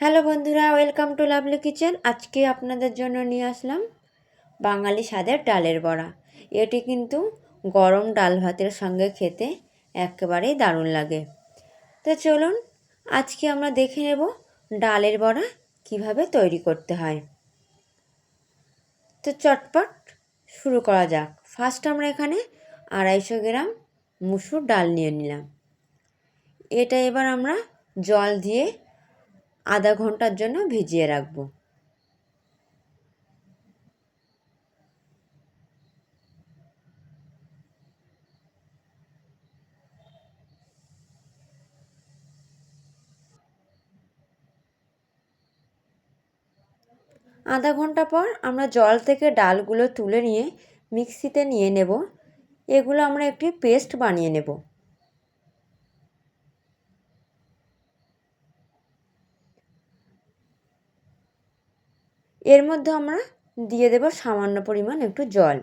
Hello বন্ধুরা, welcome to lovely kitchen. আজকে আপনাদের জন্য নিয়ে আসলাম বাঙালি স্বাদের ডালের বড়া। এটি কিন্তু গরম ডাল ভাতের সঙ্গে খেতে একেবারেই দারুণ লাগে। তো চলুন, আজকে আমরা দেখে নেব ডালের বড়া কীভাবে তৈরি করতে হয়। তো চটপট শুরু করা যাক। ফার্স্ট আমরা এখানে আড়াইশো গ্রাম মুসুর ডাল নিয়ে নিলাম। এটা এবার আমরা জল দিয়ে আধা ঘণ্টার জন্য ভিজিয়ে রাখব। আধা ঘণ্টা পর আমরা জল থেকে ডালগুলো তুলে নিয়ে মিক্সিতে নিয়ে নেব। এগুলো আমরা একটি পেস্ট বানিয়ে নেব। এর মধ্যে আমরা দিয়ে দেব সামান্য পরিমাণ একটু জল।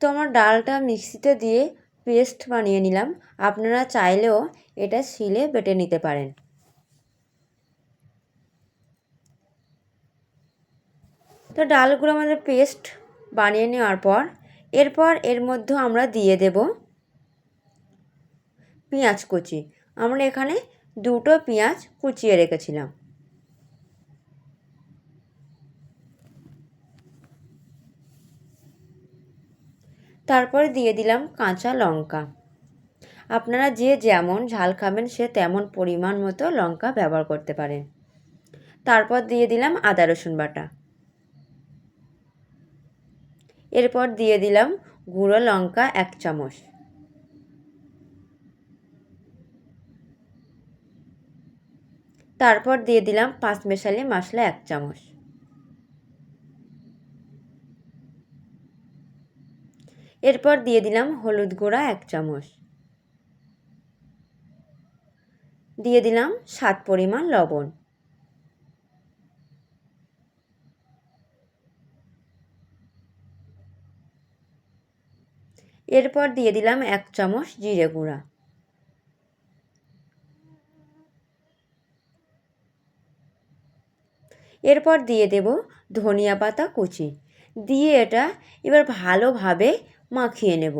তো আমার ডালটা মিক্সিতে দিয়ে পেস্ট বানিয়ে নিলাম। আপনারা চাইলেও এটা শিলে বেটে নিতে পারেন। তো ডালগুলো আমাদের পেস্ট বানিয়ে নেওয়ার পর, এরপর এর মধ্যে আমরা দিয়ে দেব পেঁয়াজ কুচি। আমরা এখানে দুটো পেঁয়াজ কুচিয়ে রেখেছিলাম। তারপরে দিয়ে দিলাম কাঁচা লঙ্কা। আপনারা যে যেমন ঝাল খাবেন, সে তেমন পরিমাণ মতো লঙ্কা ব্যবহার করতে পারেন তারপর দিয়ে দিলাম আদা রসুন বাটা। এরপর দিয়ে দিলাম গুঁড়ো লঙ্কা এক চামচ। তারপর দিয়ে দিলাম পাঁচ মেশালি মশলা এক চামচ। এরপর দিয়ে দিলাম হলুদ গুঁড়া এক চামচ। দিয়ে দিলাম স্বাদ পরিমাণ লবণ। এরপর দিয়ে দিলাম এক চামচ জিরে গুঁড়া। এরপর দিয়ে দেব ধনিয়া পাতা কুচি। দিয়ে এটা এবার ভালোভাবে মাখিয়ে নেব।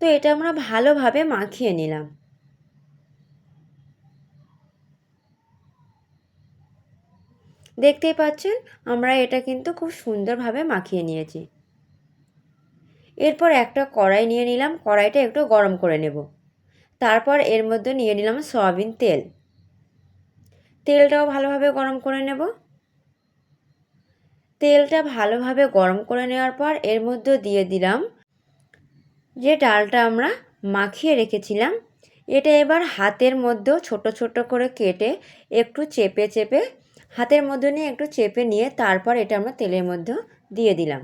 তো এটা আমরা ভালোভাবে মাখিয়ে নিলাম। দেখতেই পাচ্ছেন, আমরা এটা কিন্তু খুব সুন্দরভাবে মাখিয়ে নিয়েছি। এরপর একটা কড়াই নিয়ে নিলাম, কড়াইটা একটু গরম করে নেব। তারপর এর মধ্যে নিয়ে নিলাম সয়াবিন তেল। তেলটাও ভালোভাবে গরম করে নেব। তেলটা ভালোভাবে গরম করে নেওয়ার পর এর মধ্যে দিয়ে দিলাম যে ডালটা আমরা মাখিয়ে রেখেছিলাম, এটা এবার হাতের মধ্যেও ছোট ছোট করে কেটে একটু চেপে চেপে হাতের মধ্যে নিয়ে একটু চেপে নিয়ে তারপর এটা আমরা তেলের মধ্যে দিয়ে দিলাম।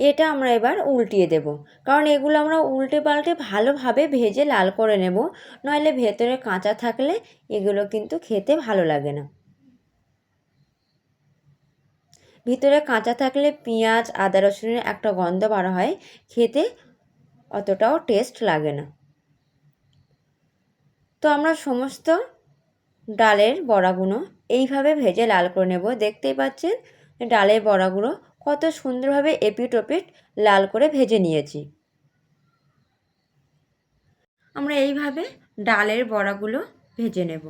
এটা আমরা এবার উল্টিয়ে দেব। কারণ এগুলো আমরা উল্টে পাল্টে ভালোভাবে ভেজে লাল করে নেব। নইলে ভেতরে কাঁচা থাকলে এগুলো কিন্তু খেতে ভালো লাগে না। ভিতরে কাঁচা থাকলে পেঁয়াজ, আদা রসুনের একটা গন্ধ বার হয়, খেতে অতটাও টেস্ট লাগে না। তো আমরা সমস্ত ডালের বড়াগুলো এইভাবে ভেজে লাল করে নেব। দেখতেই পাচ্ছেন, ডালের বড়াগুলো কত সুন্দরভাবে এপিট ওপিট লাল করে ভেজে নিয়েছি। আমরা এইভাবে ডালের বড়াগুলো ভেজে নেব।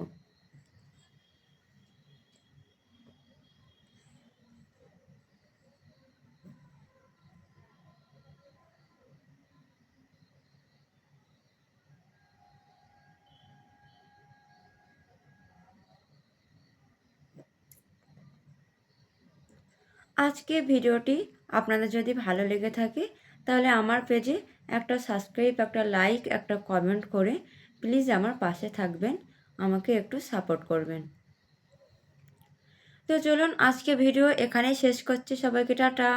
আজকের ভিডিওটি আপনাদের যদি ভালো লেগে থাকে, তাহলে আমার পেজে একটা সাবস্ক্রাইব একটা লাইক একটা কমেন্ট করে প্লিজ আমার পাশে থাকবেন, আমাকে একটু সাপোর্ট করবেন। তো চলুন আজকে ভিডিও এখানেই শেষ করছি, সবাইকে টাটা।